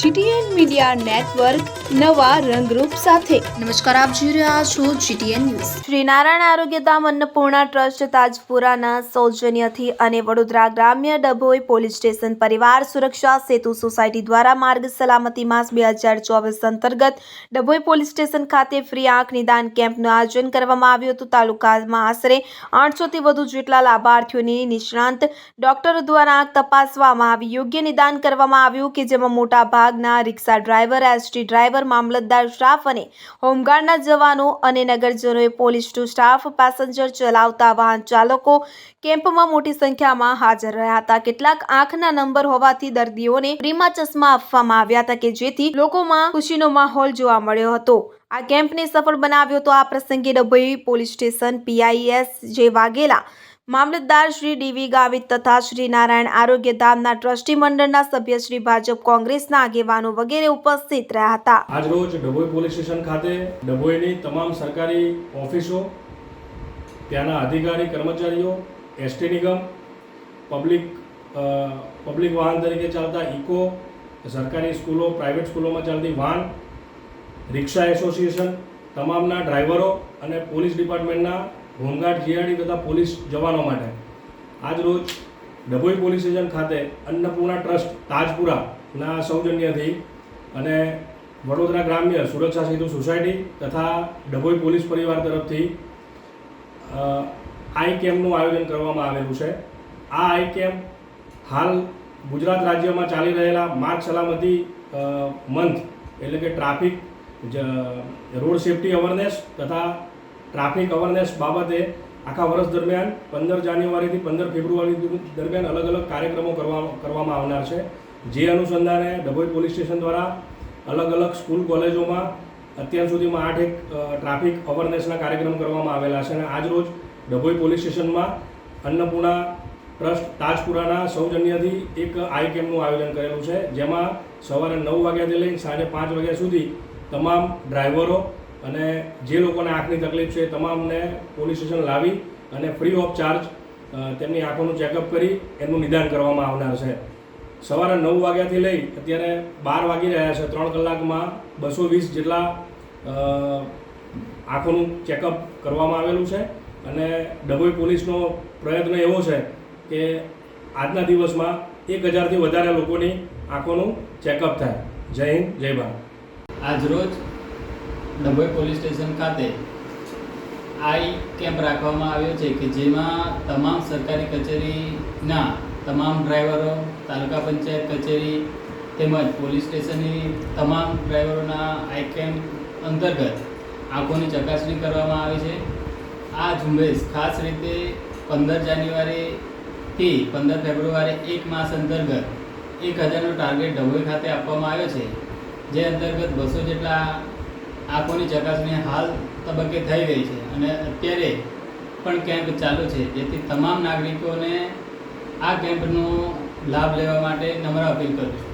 GTN media network નવા રંગરૂપ સાથે. નમસ્કાર આપ જોઈ રહ્યા છો GTN news. Shri Narayan Arogyadham Annapurna trust તાજપુરાના સૌજન્યથી અને વડોદરા ગ્રામ્ય ડભોઈ પોલીસ સ્ટેશન પરિવાર સુરક્ષા સેતુ સોસાયટી દ્વારા માર્ગ સલામતી માસ બે હજાર ચોવીસ અંતર્ગત ડભોઈ પોલીસ સ્ટેશન ખાતે ફ્રી આંખ નિદાન કેમ્પનું આયોજન કરવામાં આવ્યું હતું. તાલુકામાં આશરે આઠસોથી વધુ જેટલા લાભાર્થીઓની નિષ્ણાંત ડોક્ટરો દ્વારા આંખ તપાસવામાં આવી. યોગ્ય નિદાન કરવામાં આવ્યું કે જેમાં મોટા ભાગના રિક્ષા ડ્રાઈવર, એસટી ડ્રાઈવર, મામલતદાર સ્ટાફ અને હોમગાર્ડના જવાનો અને નગરજનોએ પોલીસ ટુ સ્ટાફ, પેસેન્જર ચલાવતા વાહન ચાલકો કેમ્પમાં મોટી સંખ્યામાં હાજર રહ્યા હતા. કેટલાક આંખના નંબર હોવાથી દર્દીઓને ફ્રીમાં ચશ્મા આપવામાં આવ્યા હતા કે જેથી લોકોમાં ખુશીનો માહોલ જોવા મળ્યો હતો. આ કેમ્પને સફળ બનાવ્યો તો આ પ્રસંગે Dabhoi police station PI S J Vaghela મામલતદાર શ્રી ડીવી ગાવિત તથા શ્રી નારાયણ આરોગ્ય ધામના ટ્રસ્ટી મંડળના સભ્ય શ્રી ભાજપ કોંગ્રેસના આગેવાનો વગેરે ઉપસ્થિત રહ્યા હતા. આજરોજ ડભોઈ પોલીસ સ્ટેશન ખાતે ડભોઈની તમામ સરકારી ઓફિસો, ત્યાંના અધિકારી, કર્મચારીઓ, એસટી નિગમ, પબ્લિક પબ્લિક વાહન તરીકે ચાલતા ઇકો, સરકારી સ્કૂલો, પ્રાઇવેટ સ્કૂલોમાં ચાલતી વાહન, રિક્ષા એસોસિએશન, તમામના ડ્રાઈવરો અને પોલીસ ડિપાર્ટમેન્ટના હોમગાર્ડ જીઆરડી તથા પોલીસ જવાનો માટે. આજરોજ ડભોઈ પોલીસ સ્ટેશન ખાતે અન્નપૂર્ણા ટ્રસ્ટ તાજપુરાના સૌજન્યથી અને વડોદરા ગ્રામ્ય સુરક્ષા સેતુ સોસાયટી તથા ડભોઈ પોલીસ પરિવાર તરફથી આઈ કેમ્પનું આયોજન કરવામાં આવેલું છે. આ આઈ કેમ્પ હાલ ગુજરાત રાજ્યમાં ચાલી રહેલા માર્ગ સલામતી મંથ એટલે કે ટ્રાફિક રોડ સેફટી અવેરનેસ તથા ટ્રાફિક અવેરનેસ બાબતે આખા વર્ષ દરમિયાન પંદર જાન્યુઆરીથી પંદર ફેબ્રુઆરી દરમિયાન અલગ અલગ કાર્યક્રમો કરવા, કરવામાં આવનાર છે. જે અનુસંધાને ડભોઈ પોલીસ સ્ટેશન દ્વારા અલગ અલગ સ્કૂલ કોલેજોમાં અત્યાર સુધીમાં આઠ એક ટ્રાફિક અવેરનેસના કાર્યક્રમ કરવામાં આવેલા છે અને આજરોજ ડભોઈ પોલીસ સ્ટેશનમાં અન્નપૂર્ણા ટ્રસ્ટ તાજપુરાના સૌજન્યથી એક આઈ કેમ્પનું આયોજન કરેલું છે, જેમાં સવારે નવ વાગ્યાથી લઈને સાંજે પાંચ વાગ્યા સુધી તમામ ડ્રાઈવરો અને જે લોકોને આંખની તકલીફ છે એ તમામને પોલીસ સ્ટેશન લાવી અને ફ્રી ઓફ ચાર્જ તેમની આંખોનું ચેકઅપ કરી એમનું નિદાન કરવામાં આવનાર છે. સવારે નવ વાગ્યાથી લઈ અત્યારે બાર વાગી રહ્યા છે. ત્રણ કલાકમાં બસો વીસ જેટલા આંખોનું ચેકઅપ કરવામાં આવેલું છે. અને ડભોઈ પોલીસનો પ્રયત્ન એવો છે કે આજના દિવસમાં એક હજારથી વધારે લોકોની આંખોનું ચેકઅપ થાય. જય હિન્દ, જય ભારત. આજરોજ ડભોઈ પોલીસ સ્ટેશન ખાતે આઈ કેમ્પ રાખવામાં આવ્યો છે કે જેમાં તમામ સરકારી કચેરીના તમામ ડ્રાઈવરો, તાલુકા પંચાયત કચેરી તેમજ પોલીસ સ્ટેશનની તમામ ડ્રાઈવરોના આઈ કેમ્પ અંતર્ગત આંખોની ચકાસણી કરવામાં આવી છે. આ ઝુંબેશ ખાસ રીતે પંદર જાન્યુઆરીથી પંદર ફેબ્રુઆરી એક માસ અંતર્ગત એક હજારનો ટાર્ગેટ ડભોઈ ખાતે આપવામાં આવ્યો છે. જે અંતર્ગત બસો જેટલા આંખોની ચકાસણી હાલ તબક્કે થઈ ગઈ છે અને અત્યારે પણ કેમ્પ ચાલુ છે, જેથી તમામ નાગરિકોને આ કેમ્પનો લાભ લેવા માટે નમ્ર અપીલ કરું છું.